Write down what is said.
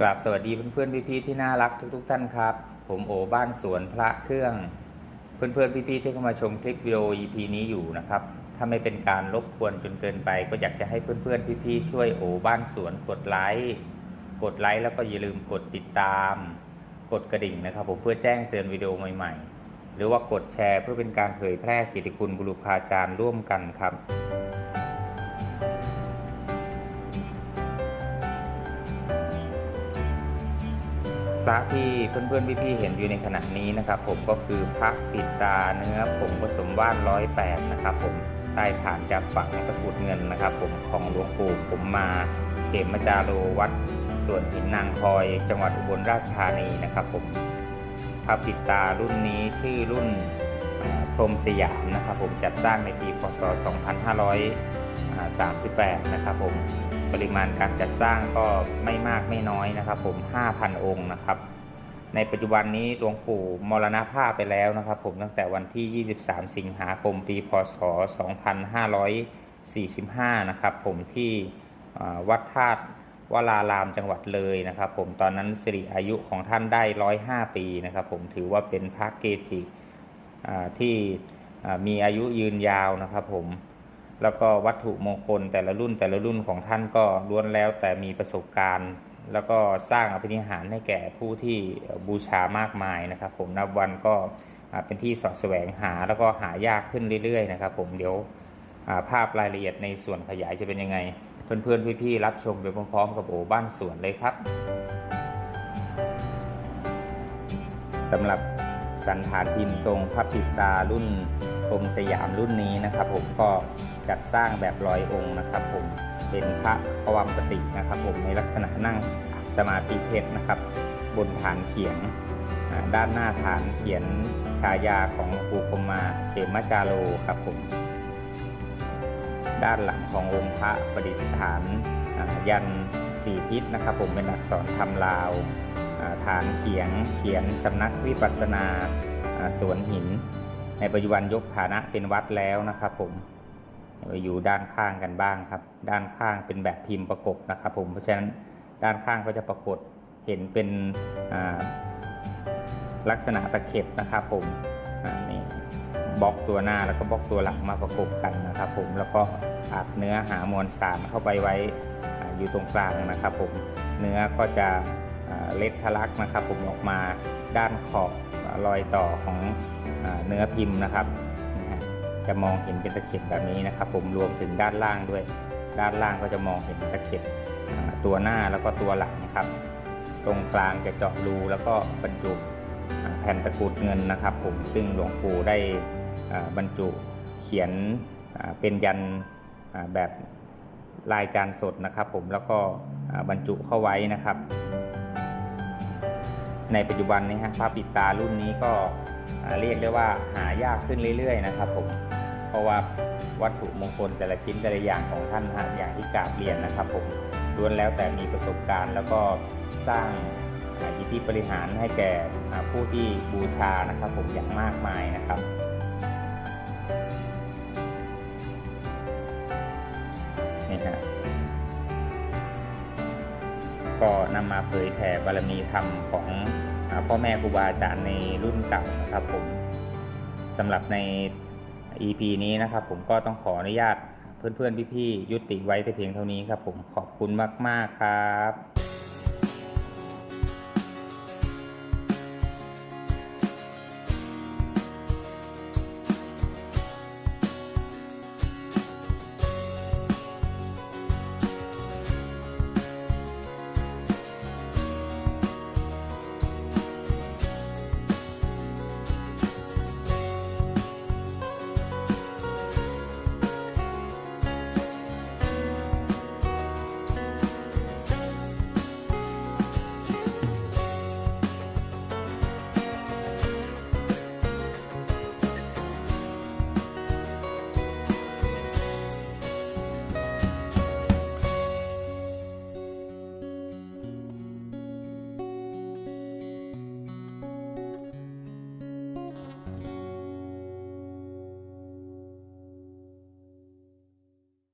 กราบสวัสดีเพื่อนๆพี่ๆที่น่ารักทุก ๆ ท่านครับ ผมโอบ้านสวนพระเครื่อง เพื่อนๆพี่ๆที่เข้ามาชมคลิปวิดีโอ EP นี้อยู่นะครับ ถ้าไม่เป็นการรบกวนจนเกินไป ก็อยากจะให้เพื่อนๆพี่ๆช่วยโอบ้านสวนกดไลค์กดไลค์แล้วก็อย่าลืมกดติดตาม กดกระดิ่งนะครับ ผมเพื่อแจ้งเตือนวิดีโอใหม่ ๆ หรือว่ากดแชร์เพื่อเป็นการเผยแพร่กิตติคุณบุรุษาจารย์ร่วมกันครับ พระที่เพื่อนๆพี่ๆเห็นอยู่ในขณะนี้นะครับ ผมก็คือพระปิดตาเนื้อผงผสมว่านร้อยแปดนะครับ ผมใต้ฐานจากฝังตะกุดเงินนะครับ ผมของหลวงปู่ผมมาเขมจาโรวัดส่วนหินนางคอย จังหวัดอุบลราชธานีนะครับ ผมพระปิดตารุ่นนี้ชื่อรุ่น พรมสยามนะครับผมจัดสร้างในปีพศ 2538 นะครับผมปริมาณการจัดสร้างก็ไม่มากไม่น้อยนะครับผม 5,000 องค์นะครับ ในปัจจุบันนี้หลวงปู่มรณภาพไปแล้วนะครับผมตั้งแต่วันที่ 23 สิงหาคมปี พศ 2545 นะครับผมที่วัดธาตุวรารามจังหวัดเลยนะครับผมตอนนั้นสิริอายุของท่านได้ 105 ปีนะครับผมถือว่าเป็นพระเกจิ ที่มีอายุยืนยาวนะครับผมแล้วก็วัตถุมงคลแต่ละรุ่นแต่ละรุ่นของท่านก็ล้วนแล้วแต่มีประสบการณ์ แล้วก็สร้างอภินิหารให้แก่ผู้ที่บูชามากมายนะครับ ผมนับวันก็เป็นที่สอแสวงหาแล้วก็หายากขึ้นเรื่อยๆนะครับ ผมเดี๋ยวภาพรายละเอียดในส่วนขยายจะเป็นยังไง เพื่อนๆพี่ๆรับชมไปพร้อมๆกับโอบ้านสวนเลยครับสำหรับ สันฐานพิมพ์ทรงพระปิดตารุ่นกรมสยามรุ่นนี้นะครับผมก็จัดสร้างแบบร้อยองค์นะครับ ผมเป็นพระพวัมปตินะครับ ผมในลักษณะนั่งสมาธิเพชรนะครับ บนฐานเขียงด้านหน้าฐานเขียนฉายาของหลวงปู่พรมมาเขมจาโรครับผม ด้านหลังขององค์พระประดิษฐานยัน สี่ทิศนะครับผมเป็นอักษรทำลาวฐานเขียงเขียนสำนักวิปัสนาสวนหิน ในปัจจุบันยกฐานะเป็นวัดแล้วนะครับผมไปอยู่ด้านข้างกันบ้างครับ ด้านข้างเป็นแบบพิมพ์ประกบนะครับผมเพราะฉะนั้นด้านข้างก็จะปรากฏเห็นเป็นลักษณะตะเข็บนะครับผมนี่บล็อกตัวหน้าแล้วก็บล็อกตัวหลังมาประกบกันนะครับผมแล้วก็อัดเนื้อหามวลสารเข้าไปไว้ อยู่ตรงกลางนะครับผมเนื้อก็จะเล็ดทะลักนะครับ ผมออกมาด้านขอบรอยต่อของเนื้อพิมพ์นะครับจะมองเห็นเป็นตะเข็บแบบนี้นะครับ ผมรวมถึงด้านล่างด้วย ด้านล่างก็จะมองเห็นตะเข็บตัวหน้าแล้วก็ตัวหลังนะครับ ตรงกลางจะเจาะรูแล้วก็บรรจุแผ่นตะกรุดเงินนะครับ ผมซึ่งหลวงปู่ได้บรรจุเขียนเป็นยันแบบ ลายจานสดนะครับผมแล้วก็บรรจุเข้าไว้นะครับ ในปัจจุบันนี้ฮะพระปิดตารุ่นนี้ก็เรียกได้ว่าหายากขึ้นเรื่อย ๆ นะครับผมเพราะว่าวัตถุมงคลแต่ละชิ้นแต่ละอย่างของท่านฮะอย่างที่กราบเรียนนะครับผมล้วนแล้วแต่มีประสบการณ์ แล้วก็สร้างอิทธิปริหารให้แก่ผู้ที่บูชานะครับผมอย่างมากมายนะครับ นี่ฮะก็นำมาเผยแผ่บารมีธรรมของพ่อแม่ครูบาอาจารย์ในรุ่นเก่านะครับผมสำหรับใน EP นี้นะครับผมก็ต้องขออนุญาตเพื่อนๆพี่ๆยุติไว้แต่เพียงเท่านี้ครับผมขอบคุณมากๆครับ